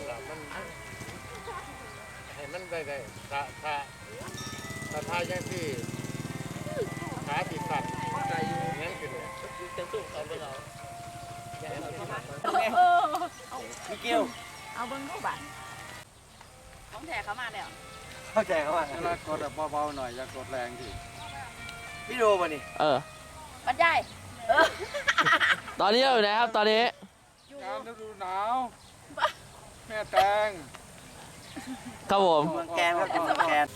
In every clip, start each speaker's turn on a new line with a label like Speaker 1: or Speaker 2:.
Speaker 1: นั่นละมันให้มันได้ได้ถ้าถ้าถ้าทายยังที่ขาติดสัตว์ใจอยู่งั้นคือเนี่ย
Speaker 2: จะสู้เขาไปเรา
Speaker 3: พี่เกี้ยว
Speaker 4: เอาเบิ้งรูปบัตรของแท้เขามาแล้ว
Speaker 3: เข้าใจเขาว่า
Speaker 1: เวลากดแบบเบาๆหน่อยอย่ากดแรงที
Speaker 3: พี่โดมานี่
Speaker 2: เออ
Speaker 4: ปัดใหญ่
Speaker 2: ตอนนี้เราอยู่ไหนครับตอนนี้
Speaker 4: อยู่
Speaker 1: งานฤดูหนาว แม่แตง
Speaker 2: ครับผม
Speaker 3: เมืองแกนครับเมืองแกน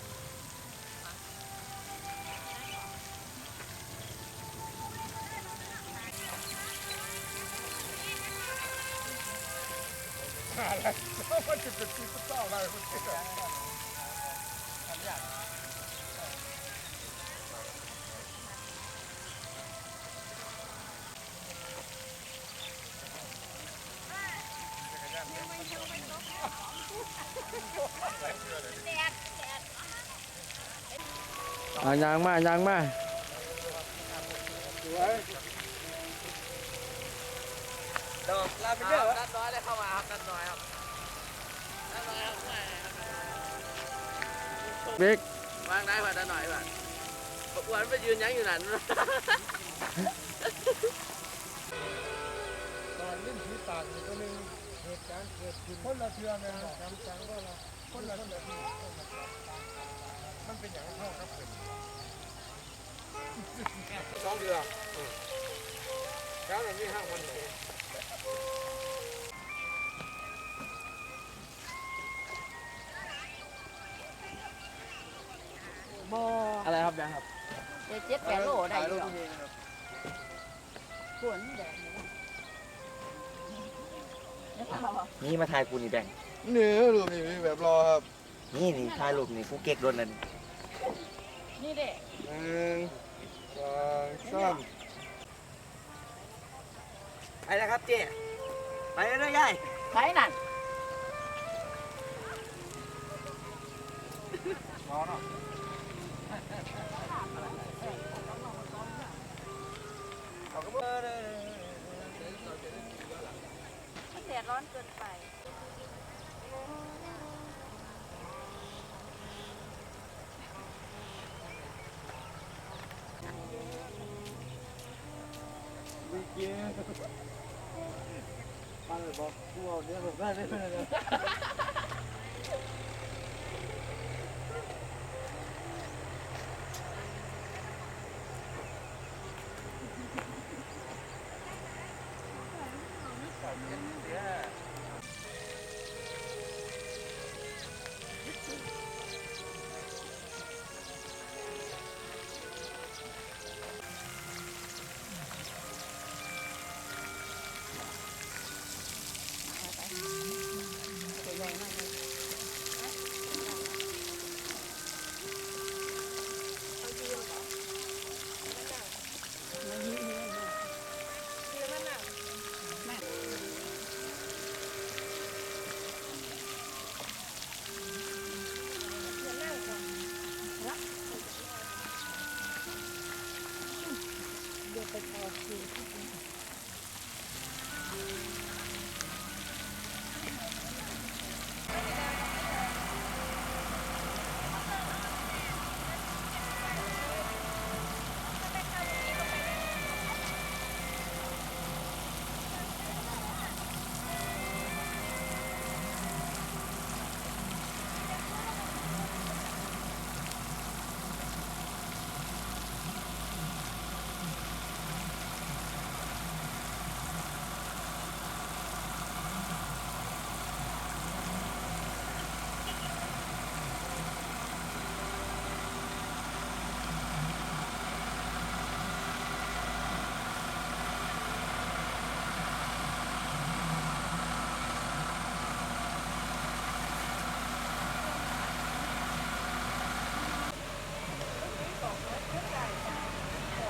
Speaker 1: อะไรมันจะเป็นที่เศร้าอะไรมัน
Speaker 2: อ่ายางมายางมา
Speaker 3: ดอกลาไปเยอะ
Speaker 2: นัดน้อยได้เข้ามาครับนัดน้อยครับนัดน้อยครับเบ๊
Speaker 1: ก
Speaker 2: วางได้ป่ะนัดน้อยป่ะบวนไปยืนยั้งอยู่นั่น
Speaker 1: ตอนเลิ้นผีปากนี่ก็นึง เหตุการณ์เกิดขึ้นคนละเทือไงจำจังว่าเราคนละคนละที่มันเป็นอย่างเท่าครับเป็นสองเดือนแล้วมันมีห้าวันไหน
Speaker 4: บอ
Speaker 2: อะไรครับยังครับ
Speaker 4: เจ็ดเจ็ดแปดโลได้อยู่หรอกส่วนแดง นี่ค่ะ
Speaker 3: นี่มาถ่ายกูนี่แบ่ง
Speaker 1: นี่รูปนี่มีแบบรอครับ
Speaker 3: นี่นี่ถ่ายรูปนี่กูเก๊กโดนนั่น
Speaker 4: นี่เด็ก
Speaker 1: หนึ่งสองสาม
Speaker 3: ไปแล้วครับเจ๊ไปเลยด้วยยาย
Speaker 4: ใครนั่น
Speaker 1: รอเนาะ
Speaker 4: ดดร้อนเกินไป
Speaker 1: ไปบอกกูเอาเดี๋ยวผมได้ไม่เป็นไร Thank you.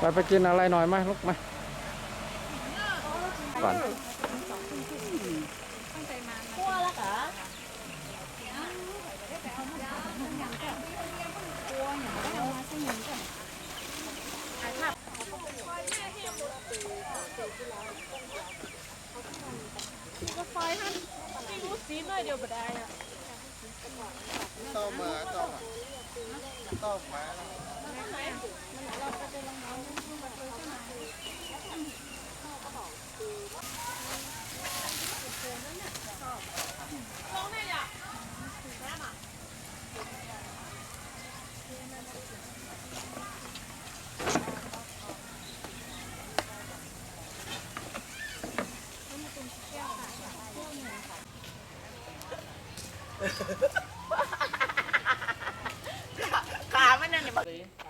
Speaker 1: ไปไปกินอะไรหน่อยไหมลูกมาก่อน
Speaker 4: ขั้วแล้วเหรอก็ไฟท่านไม่รู้สีน้อยเดียวก็ได้อะ
Speaker 1: ต้มมาต้มต้มมา
Speaker 3: ขามันนั่นเนี่ย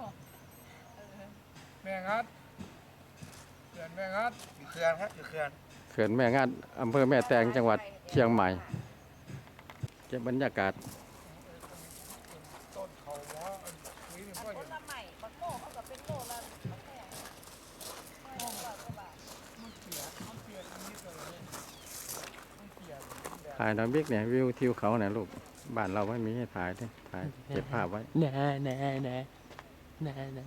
Speaker 3: มา
Speaker 1: แม่งัดเขื่อนแม่งัด
Speaker 3: อยู่เขื่อนครับอยู่เขื่อน
Speaker 5: เขื่อนแม่งาดอำเภอแม่แตงจังหวัดเชียงใหม่เก็บบรรยากาศ
Speaker 1: ต้นเขาว่าวินี่ก็อย่าง
Speaker 4: ใหม่บักโม่เขากับเป็นโลละ
Speaker 5: ถ่ายน้ำบิ๊กเนี่ยวิวทิวเขาเนี่ยลูกบ้านเราไม่มีให้ถ่ายเนี่ยถ่ายเก็บภาพไว้
Speaker 2: แน่แน่แน่แน่แน่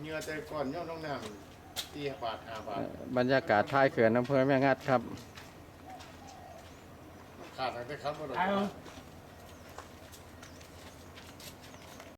Speaker 1: เหงื่อแต่ก่อนย่อน้องน้ำตีบาทห้าบาท
Speaker 5: บรรยากาศท้ายเขื่อนอำเภอแม่งาดครับ
Speaker 1: ขาดตั้งแต่ครับว่าเรา